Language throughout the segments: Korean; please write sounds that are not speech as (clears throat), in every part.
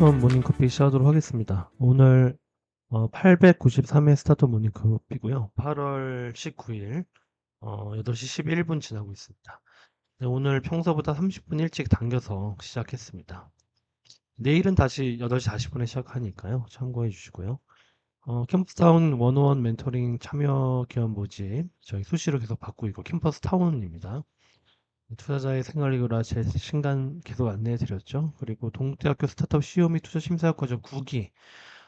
스타트업 모닝커피 시작하도록 하겠습니다. 오늘 어, 893회 스타트업 모닝커피고요. 8월 19일 어, 8시 11분 지나고 있습니다. 네, 오늘 평소보다 30분 일찍 당겨서 시작했습니다. 내일은 다시 8시 40분에 시작하니까요. 참고해 주시고요. 어, 캠퍼스타운 101 멘토링 참여 기업 모집 저희 수시로 계속 받고 있고 캠퍼스타운입니다. 투자자의 생활이구라 제 신간 계속 안내해 드렸죠. 그리고 동국대학교 스타트업 및 투자 심사학 과정 9기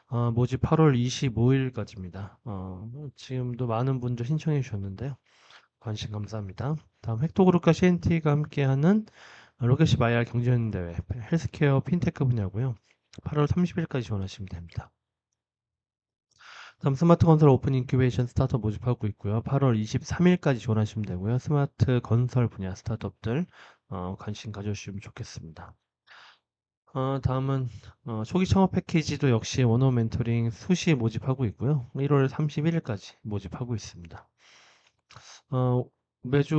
어, 모집 8월 25일까지입니다. 어, 지금도 많은 분들 신청해 주셨는데요. 관심 감사합니다. 다음 획도그룹과 CNT가 함께하는 로켓십 IR 경제연대 대회 헬스케어 핀테크 분야고요. 8월 30일까지 지원하시면 됩니다. 다음 스마트 건설 오픈 인큐베이션 스타트업 모집하고 있고요. 8월 23일까지 지원하시면 되고요. 스마트 건설 분야 스타트업들 어, 관심 가져주시면 좋겠습니다. 어, 다음은 어, 초기 창업 패키지도 역시 원어 멘토링 수시 모집하고 있고요. 1월 31일까지 모집하고 있습니다. 어, 매주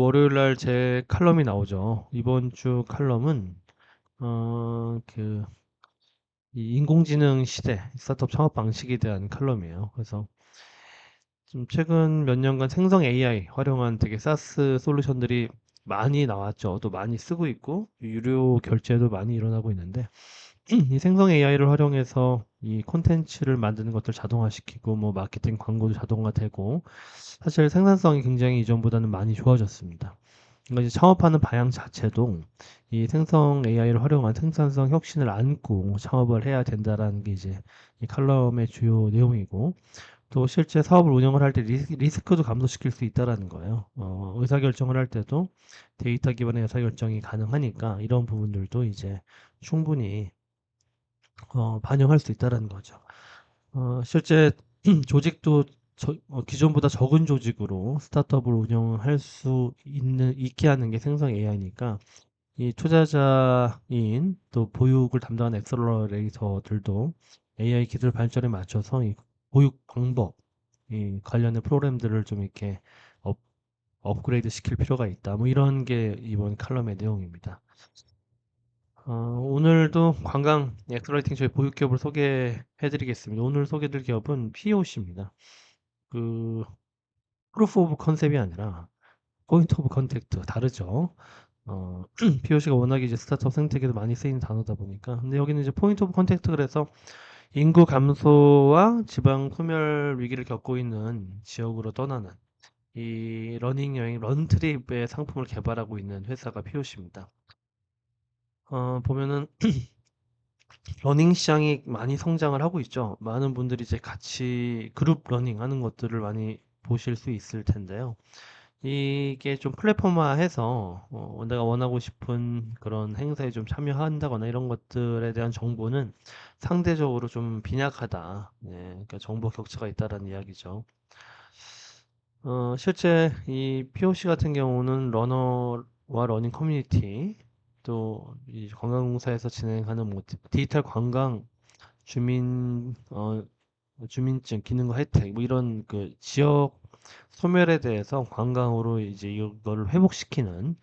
월요일 날 제 칼럼이 나오죠. 이번 주 칼럼은 어, 그 이 인공지능 시대, 스타트업 창업 방식에 대한 칼럼이에요. 그래서 좀 최근 몇 년간 생성 AI 활용한 되게 사스 솔루션들이 많이 나왔죠. 또 많이 쓰고 있고 유료 결제도 많이 일어나고 있는데 (clears throat) 이 생성 AI를 활용해서 이 콘텐츠를 만드는 것들 자동화시키고 뭐 마케팅 광고도 자동화되고 사실 생산성이 굉장히 이전보다는 많이 좋아졌습니다. 그러니까 창업하는 방향 자체도 이 생성 AI를 활용한 생산성 혁신을 안고 창업을 해야 된다라는 게 이제 이 칼럼의 주요 내용이고 또 실제 사업을 운영을 할 때 리스크도 감소시킬 수 있다라는 거예요. 어, 의사결정을 할 때도 데이터 기반의 의사결정이 가능하니까 이런 부분들도 이제 충분히 어, 반영할 수 있다라는 거죠. 어, 실제 (clears throat) 조직도 저, 어, 기존보다 적은 조직으로 스타트업을 운영할 수 있는 있게 하는 게 생성 AI니까 이 투자자인 또 보육을 담당하는 엑셀러레이터들도 AI 기술 발전에 맞춰서 이 보육 방법 이 관련된 프로그램들을 좀 이렇게 업, 업그레이드 시킬 필요가 있다. 뭐 이런 게 이번 칼럼의 내용입니다. 어, 오늘도 관광 엑셀러레이팅 저희 보육 기업을 소개해 드리겠습니다. 오늘 소개드릴 기업은 POC입니다. 그 프루프 오브 컨셉이 아니라 포인트 오브 컨택트 다르죠. 어, (clears throat) POC가 워낙에 이제 스타트업 생태계도 많이 쓰이는 단어다 보니까 근데 여기는 이제 포인트 오브 컨택트 그래서 인구 감소와 지방 소멸 위기를 겪고 있는 지역으로 떠나는 이 러닝 여행 런트립의 상품을 개발하고 있는 회사가 POC입니다. 어, 보면은 (clears throat) 러닝 시장이 많이 성장을 하고 있죠. 많은 분들이 이제 같이 그룹 러닝 하는 것들을 많이 보실 수 있을 텐데요. 이게 좀 플랫폼화해서 어, 내가 원하고 싶은 그런 행사에 좀 참여한다거나 이런 것들에 대한 정보는 상대적으로 좀 빈약하다. 예, 그러니까 정보 격차가 있다라는 이야기죠. 어, 실제 이 POC 같은 경우는 러너와 러닝 커뮤니티 또 이 관광공사에서 진행하는 뭐 디- 디지털 관광 주민 어 주민증 기능과 혜택 뭐 이런 그 지역 소멸에 대해서 관광으로 이제 이걸 회복시키는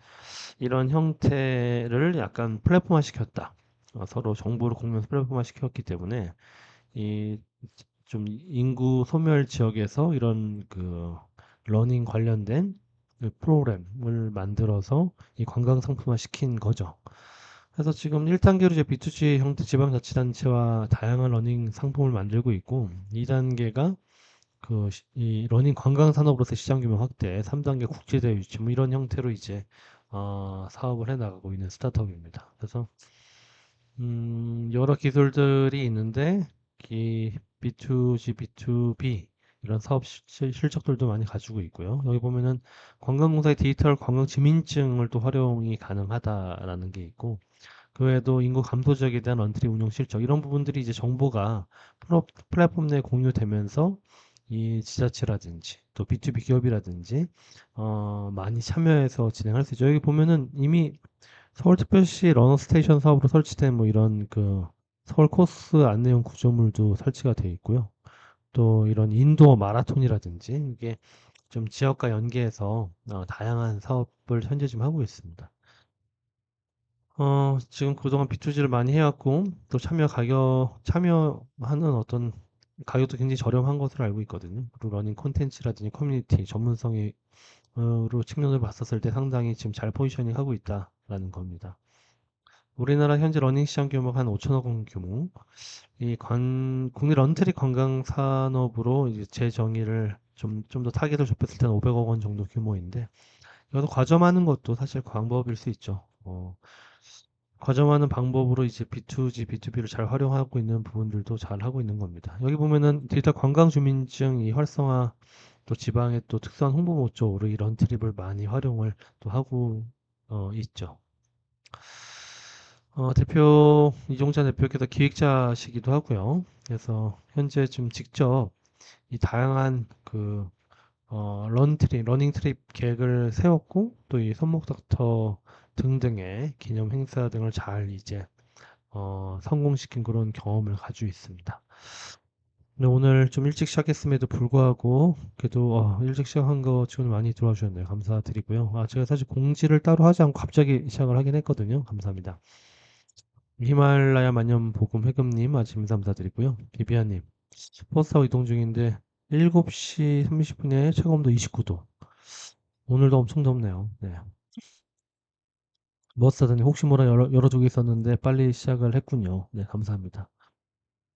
이런 형태를 약간 플랫폼화 시켰다. 어, 서로 정보를 공유해서 플랫폼화 시켰기 때문에 이 좀 인구 소멸 지역에서 이런 그 러닝 관련된 그 프로그램을 만들어서 이 관광 상품화 시킨 거죠. 그래서 지금 1단계로 이제 B2G 형태 지방자치단체와 다양한 러닝 상품을 만들고 있고 2단계가 그 이 러닝 관광 산업으로서 시장 규모 확대, 3단계 국제 대회 유치 뭐 이런 형태로 이제 어, 사업을 해 나가고 있는 스타트업입니다. 그래서 음, 여러 기술들이 있는데 이 B2G, B2B 이런 사업 실, 실적들도 많이 가지고 있고요. 여기 보면은 관광공사의 디지털 관광 지민증을 또 활용이 가능하다라는 게 있고 그 외에도 인구 감소 지역에 대한 런트리 운영 실적 이런 부분들이 이제 정보가 플랫폼 내에 공유되면서 이 지자체라든지 또 B2B 기업이라든지 어, 많이 참여해서 진행할 수 있죠. 여기 보면은 이미 서울특별시 러너 스테이션 사업으로 설치된 뭐 이런 그 서울 코스 안내용 구조물도 설치가 되어 있고요. 또 이런 인도어 마라톤이라든지 이게 좀 지역과 연계해서 어, 다양한 사업을 현재 지금 하고 있습니다. 어, 지금 그동안 B2G를 많이 해왔고, 또 참여 가격, 참여하는 어떤 가격도 굉장히 저렴한 것으로 알고 있거든요. 그리고 러닝 콘텐츠라든지 커뮤니티, 전문성이, 로 측면을 봤었을 때 상당히 지금 잘 포지셔닝 하고 있다라는 겁니다. 우리나라 현재 러닝 시장 규모가 한 5천억 원 규모. 이 관, 국내 런트리 관광 산업으로 이제 재정의를 좀, 좀 더 타겟을 좁혔을 때는 500억 원 정도 규모인데, 이것도 과점하는 것도 사실 방법일 수 있죠. 어, 과점하는 방법으로 이제 B2G, B2B를 잘 활용하고 있는 부분들도 잘 하고 있는 겁니다. 여기 보면은 디지털 관광 주민증 이 활성화 또 지방의 또 특수한 홍보 목적으로 이런 트립을 많이 활용을 또 하고 어, 있죠. 어, 대표 이종자 대표께서 기획자시기도 하고요. 그래서 현재 좀 직접 이 다양한 그 어, 런 트립, 러닝 트립 계획을 세웠고 또 이 손목 닥터 등등의 기념 행사 등을 잘 이제 어, 성공시킨 그런 경험을 가지고 있습니다. 네, 오늘 좀 일찍 시작했음에도 불구하고 그래도 어, 일찍 시작한 거 지금 많이 들어와 주셨네요. 감사드리고요. 아, 제가 사실 공지를 따로 하지 않고 갑자기 시작을 하긴 했거든요. 감사합니다. 히말라야 만년 복음 회금님 아침 인사 감사드리고요. 비비아님 버스타고 이동 중인데 7시 30분에 체감온도 29도. 오늘도 엄청 덥네요. 네. 머스타드님 혹시 모라 열어, 열어두고 있었는데 빨리 시작을 했군요. 네, 감사합니다.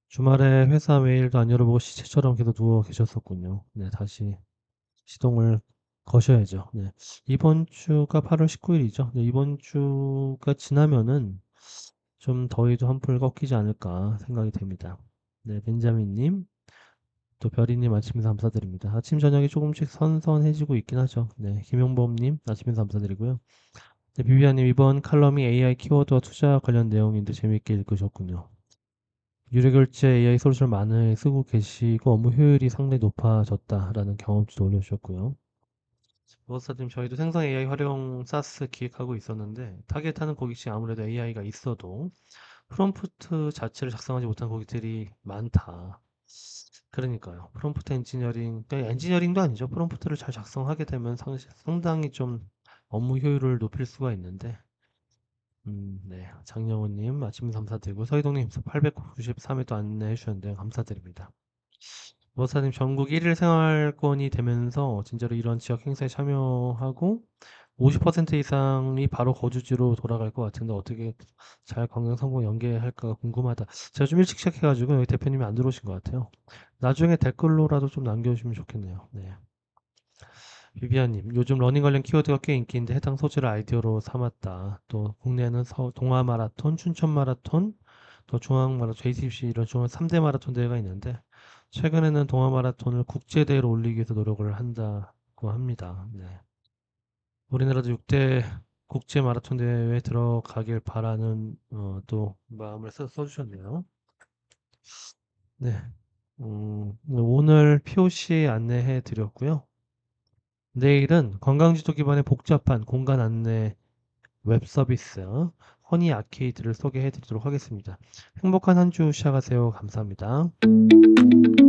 주말에 회사 메일도 안 열어보고 시체처럼 계속 누워 계셨었군요. 네, 다시 시동을 거셔야죠. 네. 이번 주가 8월 19일이죠. 네, 이번 주가 지나면은 좀 더위도 한풀 꺾이지 않을까 생각이 됩니다. 네, 벤자민님, 또 별이님 아침 인사 감사드립니다. 아침 저녁이 조금씩 선선해지고 있긴 하죠. 네, 김용범님 아침 인사 감사드리고요. 네, 비비아님 이번 칼럼이 AI 키워드와 투자 관련 내용인데 재밌게 읽으셨군요. 유료결제 AI 솔루션을 많이 쓰고 계시고 업무 효율이 상당히 높아졌다라는 경험치도 올려주셨고요. 버사님 저희도 생성 AI 활용 사스 기획하고 있었는데 타겟하는 고객층이 아무래도 AI가 있어도 프롬프트 자체를 작성하지 못한 고객들이 많다. 그러니까요. 프롬프트 엔지니어링, 그러니까 엔지니어링도 아니죠. 프롬프트를 잘 작성하게 되면 상, 상당히 좀 업무 효율을 높일 수가 있는데 음, 네. 장영훈님 아침 감사드리고 서희동님 893회 또 안내해 주셨는데 감사드립니다. 머사님 전국 1일 생활권이 되면서 진짜로 이런 지역 행사에 참여하고 50% 이상이 바로 거주지로 돌아갈 것 같은데 어떻게 잘 관광 성공 연계할까 궁금하다. 제가 좀 일찍 시작해가지고 여기 대표님이 안 들어오신 것 같아요. 나중에 댓글로라도 좀 남겨주시면 좋겠네요. 네. 비비아님, 요즘 러닝 관련 키워드가 꽤 인기인데 해당 소재를 아이디어로 삼았다. 또 국내에는 서, 동아 마라톤, 춘천 마라톤, 또 중앙 마라톤, JTBC 이런 중앙 3대 마라톤 대회가 있는데 최근에는 동아 마라톤을 국제 대회로 올리기 위해서 노력을 한다고 합니다. 네. 우리나라도 6대 국제 마라톤 대회에 들어가길 바라는 어, 또 마음을 써, 써주셨네요. 네. 음, 오늘 POC 안내해 드렸고요. 내일은 관광지도 기반의 복잡한 공간 안내 웹 서비스 허니 아케이드를 소개해 드리도록 하겠습니다. 행복한 한 주 시작하세요. 감사합니다. Thank you.